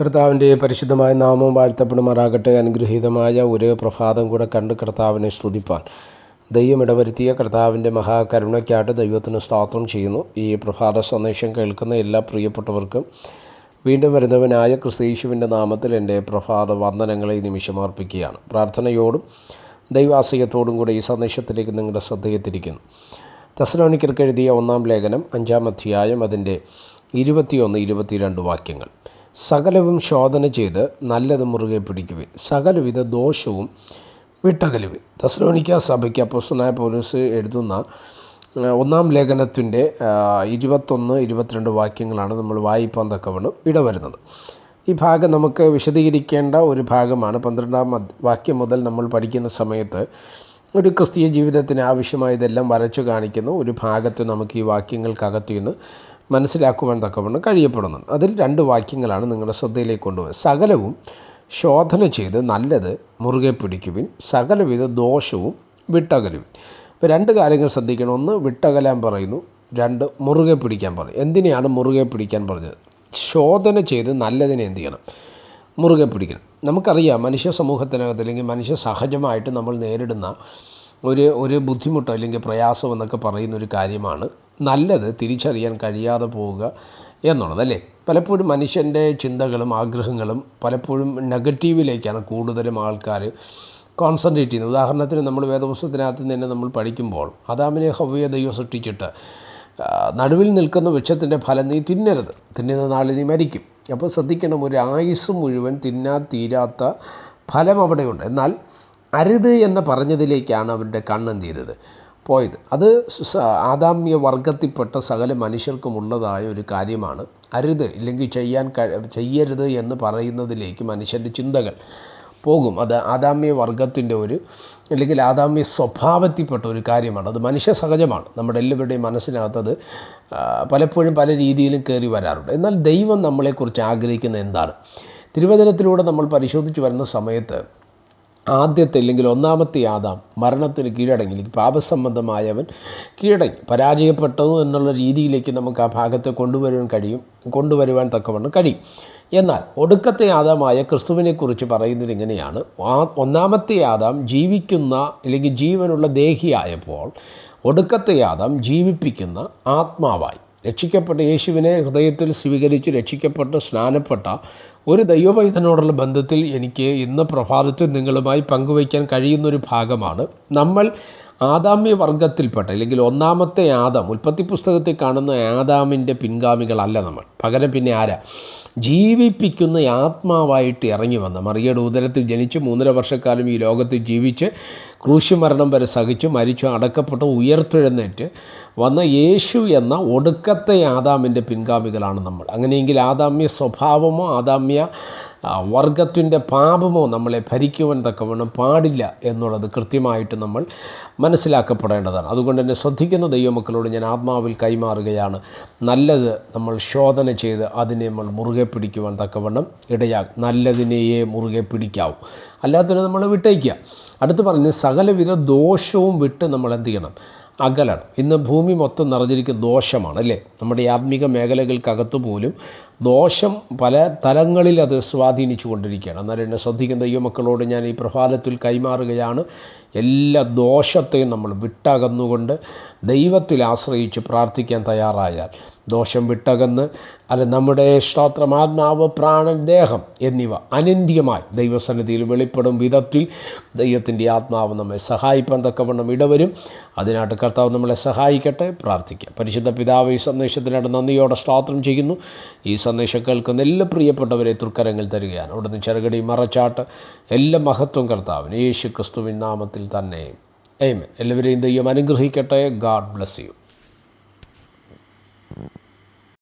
കർത്താവിന്റെ പരിശുദ്ധമായ നാമവും വാഴ്ത്തപ്പെടുമാറാകട്ടെ. അനുഗ്രഹീതമായ ഒരു പ്രഭാതം കൂടെ കണ്ട് കർത്താവിനെ സ്തുതിപ്പാൻ. ദൈവം ഇടവരുത്തിയ കർത്താവിന്റെ മഹാകരുണയ്ക്കായിട്ട് ദൈവത്തിന് സ്തോത്രം ചെയ്യുന്നു. ഈ പ്രഭാത സന്ദേശം കേൾക്കുന്ന എല്ലാ പ്രിയപ്പെട്ടവർക്കും വീണ്ടും വരുന്നവനായ ക്രിസ്തീശുവിന്റെ നാമത്തിൽ എന്റെ പ്രഭാത വന്ദനങ്ങളെ ഈ നിമിഷം അർപ്പിക്കുകയാണ്. പ്രാർത്ഥനയോടും ദൈവാശ്രയത്തോടും കൂടെ ഈ സന്ദേശത്തിലേക്ക് നിങ്ങളുടെ ശ്രദ്ധയെത്തിരിക്കുന്നു തെസലോണിക്കർക്ക് എഴുതിയ ഒന്നാം ലേഖനം അഞ്ചാം അധ്യായം അതിന്റെ ഇരുപത്തിയൊന്ന് ഇരുപത്തിരണ്ട് വാക്യങ്ങൾ. സകലവും ശോധന ചെയ്ത് നല്ലത് മുറുകെ പിടിക്കുവിൻ. സകലവിധ ദോഷവും വിട്ടകലുവിൻ. തസ്ലോണിക്ക സഭയ്ക്ക് അപ്പോസ്തലനായ പോലീസ് എഴുതുന്ന ഒന്നാം ലേഖനത്തിന്റെ ഇരുപത്തൊന്ന് ഇരുപത്തിരണ്ട് വാക്യങ്ങളാണ് നമ്മൾ വായിപ്പാൻ തക്കവണ്ണം ഇടവരുന്നത്. ഈ ഭാഗം നമുക്ക് വിശദീകരിക്കേണ്ട ഒരു ഭാഗമാണ്. പന്ത്രണ്ടാം വാക്യം മുതൽ നമ്മൾ പഠിക്കുന്ന സമയത്ത് ഒരു ക്രിസ്തീയ ജീവിതത്തിന് ആവശ്യമായതെല്ലാം വരച്ചു കാണിക്കുന്ന ഒരു ഭാഗത്ത് നമുക്ക് ഈ വാക്യങ്ങൾക്കകത്തു നിന്ന് മനസ്സിലാക്കുവാൻ തക്കവണ്ണം കഴിയപ്പെടുന്നുണ്ട്. അതിൽ രണ്ട് വാക്യങ്ങളാണ് നിങ്ങളുടെ ശ്രദ്ധയിലേക്ക് കൊണ്ടുപോകുന്നത് സകലവും ശോധന ചെയ്ത് നല്ലത് മുറുകെ പിടിക്കുവിൻ സകലവിധ ദോഷവും വിട്ടകലുവിൻ. അപ്പോൾ രണ്ട് കാര്യങ്ങൾ ശ്രദ്ധിക്കണം. ഒന്ന് വിട്ടകലാൻ പറയുന്നു. രണ്ട് മുറുകെ പിടിക്കാൻ പറയും എന്തിനെയാണ് മുറുകെ പിടിക്കാൻ പറഞ്ഞത്? ശോധന ചെയ്ത് നല്ലതിനെ എന്ത് ചെയ്യണം? മുറുകെ പിടിക്കണം. നമുക്കറിയാം മനുഷ്യ സമൂഹത്തിനകത്ത് അല്ലെങ്കിൽ മനുഷ്യ സഹജമായിട്ട് നമ്മൾ നേരിടുന്ന ഒരു ഒരു ബുദ്ധിമുട്ടോ അല്ലെങ്കിൽ പ്രയാസം എന്നൊക്കെ പറയുന്ന ഒരു കാര്യമാണ് നല്ലത് തിരിച്ചറിയാൻ കഴിയാതെ പോവുക എന്നുള്ളതല്ലേ പലപ്പോഴും മനുഷ്യന്റെ ചിന്തകളും ആഗ്രഹങ്ങളും പലപ്പോഴും നെഗറ്റീവിലേക്കാണ് കൂടുതലും ആൾക്കാർ കോൺസെൻട്രേറ്റ് ചെയ്യുന്നത്. ഉദാഹരണത്തിന് നമ്മൾ വേദപുസ്തകത്തിനകത്ത് തന്നെ നമ്മൾ പഠിക്കുമ്പോൾ അദാമിനെ ഹവ്യ ദൈവം സൃഷ്ടിച്ചിട്ട് നടുവിൽ നിൽക്കുന്ന വൃക്ഷത്തിന്റെ ഫലം നീ തിന്നരുത്. തിന്നുന്ന നാളിൽ നീ മരിക്കും. അപ്പോൾ ശ്രദ്ധിക്കണം ഒരു ആയുസ് മുഴുവൻ തിന്നാ തീരാത്ത ഫലം അവിടെയുണ്ട്. എന്നാൽ അരുത് എന്ന് പറഞ്ഞതിലേക്കാണ് അവരുടെ കണ്ണെന്ത് ചെയ്തത് പോയത്. അത് ആദാമ്യ വർഗത്തിൽപ്പെട്ട സകല മനുഷ്യർക്കുമുള്ളതായ ഒരു കാര്യമാണ്. അരുത് ഇല്ലെങ്കിൽ ചെയ്യാൻ ചെയ്യരുത് എന്ന് പറയുന്നതിലേക്ക് മനുഷ്യന്റെ ചിന്തകൾ പോകും. അത് ആദാമ്യ വർഗത്തിന്റെ ഒരു അല്ലെങ്കിൽ ആദാമ്യ സ്വഭാവത്തിൽപ്പെട്ട ഒരു കാര്യമാണ്. അത് മനുഷ്യ സഹജമാണ്. നമ്മുടെ എല്ലാവരുടെയും മനസ്സിനകത്തത് പലപ്പോഴും പല രീതിയിലും കയറി വരാറുണ്ട്. എന്നാൽ ദൈവം നമ്മളെക്കുറിച്ച് ആഗ്രഹിക്കുന്ന എന്താണ്? തിരുവചനത്തിലൂടെ നമ്മൾ പരിശോധിച്ച് വരുന്ന സമയത്ത് ആദ്യത്തെ അല്ലെങ്കിൽ ഒന്നാമത്തെ ആദാം മരണത്തിന് കീഴടങ്ങി. പാപസംബന്ധമായവൻ കീഴടങ്ങി. പരാജയപ്പെട്ടതു എന്നുള്ള രീതിയിലേക്ക് നമുക്ക് ആ ഭാഗത്തെ കൊണ്ടുവരുവാൻ കഴിയും. കൊണ്ടുവരുവാൻ തക്കവണ്ണം കഴിയും. എന്നാൽ ഒടുക്കത്തെ ആദാമായ ക്രിസ്തുവിനെക്കുറിച്ച് പറയുന്നത് ഇങ്ങനെയാണ്. ആ ഒന്നാമത്തെ ആദാം ജീവിക്കുന്ന അല്ലെങ്കിൽ ജീവനുള്ള ദേഹിയായപ്പോൾ ഒടുക്കത്തെ ആദാം ജീവിപ്പിക്കുന്ന ആത്മാവായി. രക്ഷിക്കപ്പെട്ട യേശുവിനെ ഹൃദയത്തിൽ സ്വീകരിച്ച് രക്ഷിക്കപ്പെട്ട് സ്നാനപ്പെട്ട ഒരു ദൈവപൈതനോടുള്ള ബന്ധത്തിൽ എനിക്ക് ഇന്ന് പ്രഭാതത്തിൽ നിങ്ങളുമായി പങ്കുവയ്ക്കാൻ കഴിയുന്നൊരു ഭാഗമാണ്. നമ്മൾ ആദാമ്യ വർഗത്തിൽപ്പെട്ട അല്ലെങ്കിൽ ഒന്നാമത്തെ ആദാം ഉൽപ്പത്തി പുസ്തകത്തിൽ കാണുന്ന ആദാമിന്റെ പിൻഗാമികളല്ല നമ്മൾ. പകരം പിന്നെ ആരാ? ജീവിപ്പിക്കുന്ന ആത്മാവായിട്ട് ഇറങ്ങി വന്ന. മറിയയുടെ ഉദരത്തിൽ ജനിച്ച് മൂന്നര വർഷക്കാലം ഈ ലോകത്തിൽ ജീവിച്ച് ക്രൂശുമരണം വരെ സഹിച്ചു മരിച്ചു അടക്കപ്പെട്ട് ഉയർത്തെഴുന്നേറ്റ് വന്ന യേശു എന്ന ഒടുക്കത്തെ ആദാമിന്റെ പിൻഗാമികളാണ് നമ്മൾ. അങ്ങനെയെങ്കിൽ ആദാമ്യ സ്വഭാവമോ ആദാമ്യ വർഗത്തിന്റെ പാപമോ നമ്മളെ ഭരിക്കുവാൻ തക്കവണ്ണം പാടില്ല എന്നുള്ളത് കൃത്യമായിട്ട് നമ്മൾ മനസ്സിലാക്കപ്പെടേണ്ടതാണ്. അതുകൊണ്ട് തന്നെ ശ്രദ്ധിക്കുന്ന ദൈവമക്കളോട് ഞാൻ ആത്മാവിൽ കൈമാറുകയാണ്. നല്ലത് നമ്മൾ ശോധന ചെയ്ത് അതിനെ നമ്മൾ മുറുകെ പിടിക്കുവാൻ തക്കവണ്ണം ഇടയാകും. നല്ലതിനെയേ മുറുകെ പിടിക്കാവൂ. അല്ലാത്തതിനെ നമ്മൾ വിട്ടേക്കുക അടുത്ത് പറഞ്ഞ് സകലവിധ ദോഷവും വിട്ട് നമ്മൾ എന്ത് ചെയ്യണം? അകലണം. ഇന്ന് ഭൂമി മൊത്തം നിറഞ്ഞിരിക്കുന്ന ദോഷമാണ് അല്ലേ? നമ്മുടെ ആത്മീക മേഖലകൾക്കകത്ത് പോലും ദോഷം പല തലങ്ങളിൽ അത് സ്വാധീനിച്ചു കൊണ്ടിരിക്കുകയാണ് എന്നാൽ എന്നെ ശ്രദ്ധിക്കുന്ന ദൈവമക്കളോട് ഞാൻ ഈ പ്രഭാതത്തിൽ കൈമാറുകയാണ്. എല്ലാ ദോഷത്തെയും നമ്മൾ വിട്ടകന്നുകൊണ്ട് ദൈവത്തിൽ ആശ്രയിച്ച് പ്രാർത്ഥിക്കാൻ തയ്യാറായാൽ ദോഷം വിട്ടകന്ന് അല്ല നമ്മുടെ ശ്രോത്രമാത്മാവ് പ്രാണൻ ദേഹം എന്നിവ അനന്ത്യമായി ദൈവസന്നിധിയിൽ വെളിപ്പെടും വിധത്തിൽ ദൈവത്തിന്റെ ആത്മാവ് നമ്മെ സഹായിപ്പാൻ തക്കവണ്ണം ഇടവരും. അതിനായിട്ട് കർത്താവ് നമ്മളെ സഹായിക്കട്ടെ പ്രാർത്ഥിക്കാം. പരിശുദ്ധ പിതാവ് ഈ സന്ദേശത്തിനായിട്ട് നന്ദിയോടെ സ്തോത്രം ചെയ്യുന്നു. ഈ സന്ദേശം കേൾക്കുന്ന എല്ലാ പ്രിയപ്പെട്ടവരെ തൃക്കരങ്ങൾ തരികയാണ്. അവിടുന്ന് ചെറുകടി മറച്ചാട്ട് എല്ലാ മഹത്വം കർത്താവിന്. യേശു ക്രിസ്തുവിൻ നാമത്തിൽ തന്നെ. എയ്മൻ എല്ലാവരെയും ദൈവം അനുഗ്രഹിക്കട്ടെ. God bless you